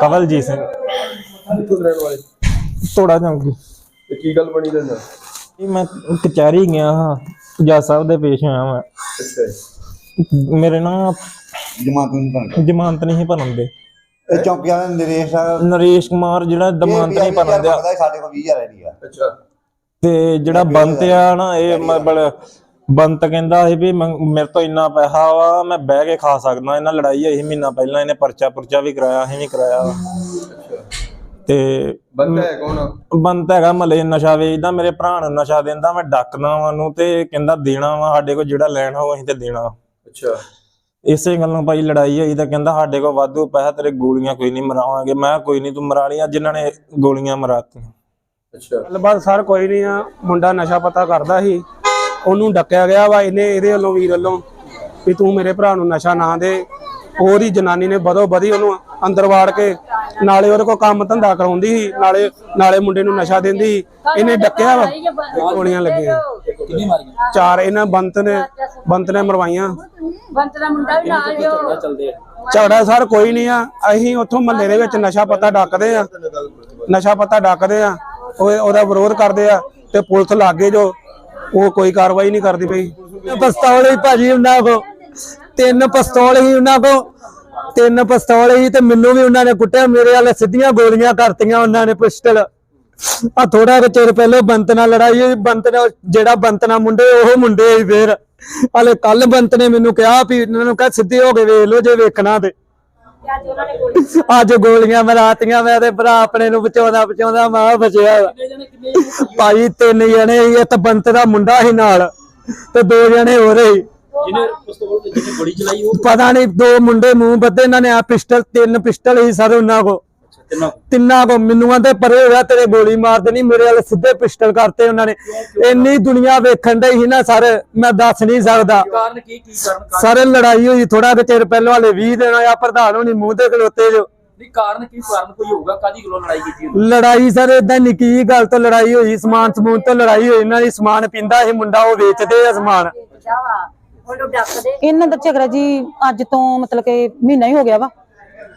ਕਵਲਜੀਤ ਸਿੰਘ। ਕਿੱਥੋਂ ਦੇ ਰਹਿਣ ਵਾਲੇ? ਤੋੜਾ ਜੰਗੀ ਤੇ ਕੀ ਗੱਲ ਬਣੀ ਤੈਨੂੰ ਇਹ ਮੈਂ ਕਚਹਿਰੀ ਗਿਆ ਹਾਂ। ਜੱਜ ਸਾਹਿਬ ਦੇ ਪੇਸ਼ ਹੋਇਆ ਮੈਂ। ਅੱਛਾ ਜੀ। ਮੇਰੇ ਨਾਲ ਜਮਾਤ ਨਹੀਂ ਬਣਦਾ ਜ਼ਮਾਨਤ ਨਹੀਂ ਭਰਨਦੇ ਇਹ ਚੌਂਕੀਆਂ ਦਾ ਨਰੇਸ਼ ਆ। ਨਰੇਸ਼ ਕੁਮਾਰ ਜਿਹੜਾ ਜ਼ਮਾਨਤ ਨਹੀਂ ਭਰਨਦੇ ਪਤਾ ਸਾਡੇ ਕੋਲ 20000 ਹੈ ਨਹੀਂਗਾ ਅੱਛਾ। ਤੇ ਜਿਹੜਾ ਬੰਤ ਆ ਨਾ ਇਹ ਮਤਲਬ ਬੰਤ ਕਹਿੰਦਾ ਸੀ ਵੀ ਮੇਰੇ ਤੋਂ ਇੰਨਾ ਪੈਸਾ ਵਾ ਮੈਂ ਬਹਿ ਕੇ ਖਾ ਸਕਦਾ ਇਹਨਾਂ ਲੜਾਈ ਹੋਈ ਸੀ ਮਹੀਨਾ ਪਹਿਲਾਂ ਇਹਨੇ ਪਰਚਾ ਪੁਰਚਾ ਵੀ ਕਰਾਇਆ ਅਸੀਂ ਵੀ ਕਰਾਇਆ। ਤੇ ਬੰਦਾ ਹੈ ਕੌਣ? ਬੰਤ ਹੈਗਾ ਮਲੇ ਨਸ਼ਾ ਵੇਚਦਾ ਮੇਰੇ ਭਰਾ ਨੂੰ ਨਸ਼ਾ ਦਿੰਦਾ ਮੈਂ ਡੱਕਦਾ ਵਾਂ ਨੂੰ ਤੇ ਕਹਿੰਦਾ ਦੇਣਾ ਵਾ ਸਾਡੇ ਕੋਲ ਜਿਹੜਾ ਲੈਣਾ ਉਹ ਅਸੀਂ ਤੇ ਦੇਣਾ। ਅੱਛਾ। ਇਸੇ ਗੱਲੋਂ ਭਾਈ ਲੜਾਈ ਹੋਈ ਤਾਂ ਕਹਿੰਦਾ ਸਾਡੇ ਕੋਲ ਵਾਧੂ ਪੈਸਾ ਤੇਰੇ ਗੋਲੀਆਂ ਕੋਈ ਨਹੀਂ ਮਰਾਵਾਂਗੇ। ਮੈਂ ਕੋਈ ਨਹੀਂ ਤੂੰ ਮਰਾ ਲਈਆਂ ਜਿਨ੍ਹਾਂ ਨੇ ਗੋਲੀਆਂ ਮਰਾਤੀਆਂ। ਅੱਛਾ। ਗੱਲਬਾਤ ਸਰ ਕੋਈ ਨਹੀਂ ਆ ਮੁੰਡਾ ਨਸ਼ਾ ਪਤਾ ਕਰਦਾ ਸੀ। ਉਹਨੂੰ ਡੱਕਿਆ ਗਿਆ ਵਾ ਇਹਨੇ ਇਹਦੇ ਵੱਲੋਂ ਵੀਰ ਵੱਲੋਂ ਵੀ ਤੂੰ ਮੇਰੇ ਭਰਾ ਨੂੰ ਨਸ਼ਾ ਨਾ ਦੇ। ਉਹਦੀ ਜਨਾਨੀ ਨੇ ਬਦੋ ਬਦੀ ਉਹਨੂੰ ਅੰਦਰ ਵਾੜ ਕੇ ਨਾਲੇ ਉਹਦੇ ਕੋਲ ਕੰਮ ਧੰਦਾ ਕਰਾਉਂਦੀ ਸੀ ਨਾਲੇ ਨਾਲੇ ਮੁੰਡੇ ਨੂੰ ਨਸ਼ਾ ਦਿੰਦੀ ਸੀ। ਇਹਨੇ ਡੱਕਿਆ ਵਾ। ਗੋਲੀਆਂ ਲੱਗੀਆਂ। ਕਿੰਨੀ ਮਾਰੀਆਂ? ਚਾਰ ਇਹਨਾਂ ਬੰਤ ਨੇ ਬੰਤ ਨੇ ਮਰਵਾਈਆਂ। ਬੰਤ ਦਾ ਮੁੰਡਾ ਵੀ ਨਾਲ ਜੋ ਚੱਲਦੇ ਆ? ਝਗੜਾ ਸਰ ਕੋਈ ਨਹੀਂ ਆ। ਅਸੀਂ ਉੱਥੋਂ ਮਹੱਲੇ ਦੇ ਵਿੱਚ ਨਸ਼ਾ ਪਤਾ ਡੱਕਦੇ ਆ। ਨਸ਼ਾ ਪਤਾ ਡੱਕਦੇ ਆ। ਉਹ ਉਹਦਾ ਵਿਰੋਧ ਕਰਦੇ ਆ ਤੇ ਪੁਲਿਸ ਲਾਗੇ ਜੋ ਉਹ ਕੋਈ ਕਾਰਵਾਈ ਨਹੀਂ ਕਰਦੀ ਪਈ। ਪਿਸਤੌਲ ਹੀ ਭਾਜੀ ਉਹਨਾਂ ਕੋ ਤਿੰਨ ਪਿਸਤੌਲ ਹੀ ਉਹਨਾਂ ਕੋ ਤਿੰਨ ਪਿਸਤੌਲ ਹੀ ਤੇ ਮੈਨੂੰ ਵੀ ਉਹਨਾਂ ਨੇ ਕੁੱਟਿਆ। ਮੇਰੇ ਵਾਲੇ ਸਿੱਧੀਆਂ ਗੋਲੀਆਂ ਕਰਤੀਆਂ ਉਹਨਾਂ ਨੇ ਪਿਸਟਲ। ਆ ਥੋੜਾ ਕੁ ਚਿਰ ਪਹਿਲਾਂ ਬੰਤ ਨਾਲ ਲੜਾਈ ਹੋਈ। ਬੰਤ ਨੇ ਜਿਹੜਾ ਬੰਤ ਨਾਲ ਮੁੰਡੇ, ਉਹ ਮੁੰਡੇ ਹੀ ਫੇਰ। ਹਲੇ ਕੱਲ ਬੰਤ ਨੇ ਮੈਨੂੰ ਕਿਹਾ ਵੀ ਇਹਨਾਂ ਨੂੰ ਕਹ, ਸਿੱਧੇ ਹੋ ਕੇ ਵੇਖ ਲੋ ਜੇ ਵੇਖਣਾ ਤੇ। ਅੱਜ ਗੋਲੀਆਂ ਮਰਾਤੀਆਂ ਮੈਂ ਤੇ ਭਰਾ ਆਪਣੇ ਨੂੰ ਬਚਾਉਂਦਾ ਬਚਾਉਂਦਾ ਮਾਂ ਬਚਿਆ। ਭਾਈ ਤਿੰਨ ਜਣੇ ਸੀ ਇੱਕ ਬੰਤ ਦਾ ਮੁੰਡਾ ਸੀ ਨਾਲ ਤੇ ਦੋ ਜਣੇ ਹੋਰ ਸੀ। ਜਿਹਨੇ ਪਿਸਤੌਲ ਤੇ ਜਿਹਨੇ ਗੋਲੀ ਚਲਾਈ ਉਹ? ਪਤਾ ਨਹੀਂ ਦੋ ਮੁੰਡੇ ਮੂੰਹ ਬੱਦੇ ਇਹਨਾਂ ਨੇ ਆ ਪਿਸਟਲ ਤਿੰਨ ਪਿਸਟਲ ਹੀ ਸਰ ਉਹਨਾਂ ਕੋ ਤਿੰਨੋਂ ਕੋ ਮੈਨੂੰ ਆਂਦੇ ਪਰੇ ਹੋਇਆ ਤੇਰੇ ਗੋਲੀ ਮਾਰ ਦੇਣੀ ਮੇਰੇ ਵਾਲੇ ਸਿੱਧੇ ਪਿਸਟਲ ਕਰਤੇ ਉਹਨਾਂ ਨੇ। ਇੰਨੀ ਦੁਨੀਆ ਵੇਖਣ ਡਈ ਸੀ ਨਾ ਸਰ ਮੈਂ ਦੱਸ ਨਹੀਂ ਸਕਦਾ। ਕਾਰਨ ਕੀ ਕੀ ਕਾਰਨ? ਕਾਰਨ- ਸਾਰੇ ਲੜਾਈ ਹੋਈ ਥੋੜਾ ਕੁ ਚਿਰ ਪਹਿਲਾਂ ਹਲੇ 20 ਦਿਨ ਹੋਇਆ ਪ੍ਰਧਾਨ ਹੋਣੀ ਮੂੰਹ ਤੇ ਖਲੋਤੇ ਜੋ। ਨਹੀਂ ਕਾਰਨ ਕੀ ਕਾਰਨ ਕੋਈ ਹੋਊਗਾ? ਕਾਦੀ ਗੱਲੋਂ ਲੜਾਈ ਕੀਤੀ? ਲੜਾਈ ਸਰ ਇਦਾਂ ਨਿੱਕੀ ਗੱਲ ਤੋਂ ਲੜਾਈ ਹੋਈ ਸਮਾਨ ਸਮੂਨ ਤੋਂ ਲੜਾਈ ਹੋਈ ਇਹਨਾਂ ਦੀ ਸਮਾਨ ਪਿੰਦਾ ਇਹ ਮੁੰਡਾ ਉਹ ਵੇਚਦੇ ਆ ਸਮਾਨ। ਇਹਨਾਂ ਦਾ ਝਗੜਾ ਜੀ ਅੱਜ ਤੋਂ ਮਤਲਬ ਕਿ ਮਹੀਨਾ ਹੀ ਹੋ ਗਿਆ ਵਾ।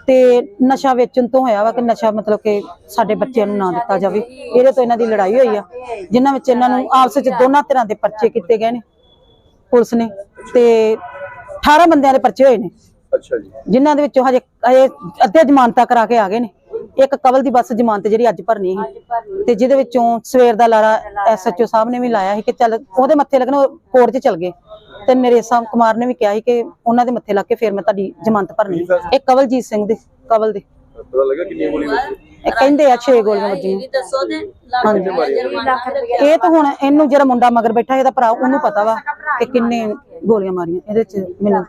ਤੇ ਨਸ਼ਾ ਵੇਚਣ ਤੋਂ ਹੋਇਆ ਵਾ ਕਿ ਨਸ਼ਾ ਮਤਲਬ ਕਿ ਸਾਡੇ ਬੱਚਿਆਂ ਨੂੰ ਨਾ ਦਿੱਤਾ ਜਾਵੇ। ਇਹਦੇ ਤੋਂ ਇਹਨਾਂ ਦੀ ਲੜਾਈ ਹੋਈ ਆ ਜਿਨ੍ਹਾਂ ਵਿੱਚ ਇਹਨਾਂ ਨੂੰ ਆਪਸ ਵਿੱਚ ਦੋਨਾਂ ਤਰ੍ਹਾਂ ਦੇ ਪਰਚੇ ਕੀਤੇ ਗਏ ਨੇ ਪੁਲਿਸ ਨੇ ਤੇ 18 ਬੰਦਿਆਂ ਦੇ ਪਰਚੇ ਹੋਏ ਨੇ। ਅੱਛਾ ਜੀ। ਜਿਨ੍ਹਾਂ ਦੇ ਵਿੱਚੋਂ ਹਜੇ ਹਜੇ ਅੱਧੇ ਜ਼ਮਾਨਤਾਂ ਕਰਾ ਕੇ ਆ ਗਏ ਨੇ। ਇੱਕ ਕਵਲ ਦੀ ਬਸ ਜ਼ਮਾਨਤ ਜਿਹੜੀ ਅੱਜ ਭਰਨੀ ਸੀ। ਤੇ ਜਿਹਦੇ ਵਿੱਚੋਂ ਸਵੇਰ ਦਾ ਲਾਰਾ ਐਸਐਚਓ ਸਾਹਿਬ ਨੇ ਵੀ ਲਾਇਆ ਸੀ ਕਿ ਚੱਲ ਉਹਦੇ ਮੱਥੇ ਲੱਗਣ ਕੋਰਟ 'ਚ ਚਲ ਗਏ। ਤੇ ਨਰੇਸ਼ਾ ਕੁਮਾਰ ਨੇ ਵੀ ਕਿਹਾ ਸੀ ਕਿ ਉਹਨਾਂ ਦੇ ਮੱਥੇ ਲੱਗ ਕੇ ਫਿਰ ਮੈਂ ਤੁਹਾਡੀ ਜ਼ਮਾਨਤ ਭਰਨੀ ਹੈ। ਇਹ ਕਵਲਜੀਤ ਸਿੰਘ ਦੇ ਕਵਲ ਦੇ। ਪਤਾ ਲੱਗਾ ਕਿੰਨੀਆਂ ਗੋਲੀਆਂ ਵੱਜੀਆਂ? ਇਹ ਕਹਿੰਦੇ ਆ 6 ਗੋਲੀਆਂ ਵੱਜੀਆਂ। ਵੀ ਦੱਸੋ ਤੇ ਹਾਂਜੀ। ਲੱਖ ਰੁਪਏ ਇਹ ਤਾਂ ਹੁਣ ਇਹਨੂੰ ਜਿਹੜਾ ਮੁੰਡਾ ਮਗਰ ਬੈਠਾ ਇਹਦਾ ਭਰਾ ਉਹਨੂੰ ਪਤਾ ਵਾ ਕਿ ਕਿੰਨੇ ਗੋਲੀਆਂ ਮਾਰੀਆਂ ਇਹਦੇ ਚ ਮੈਨੂੰ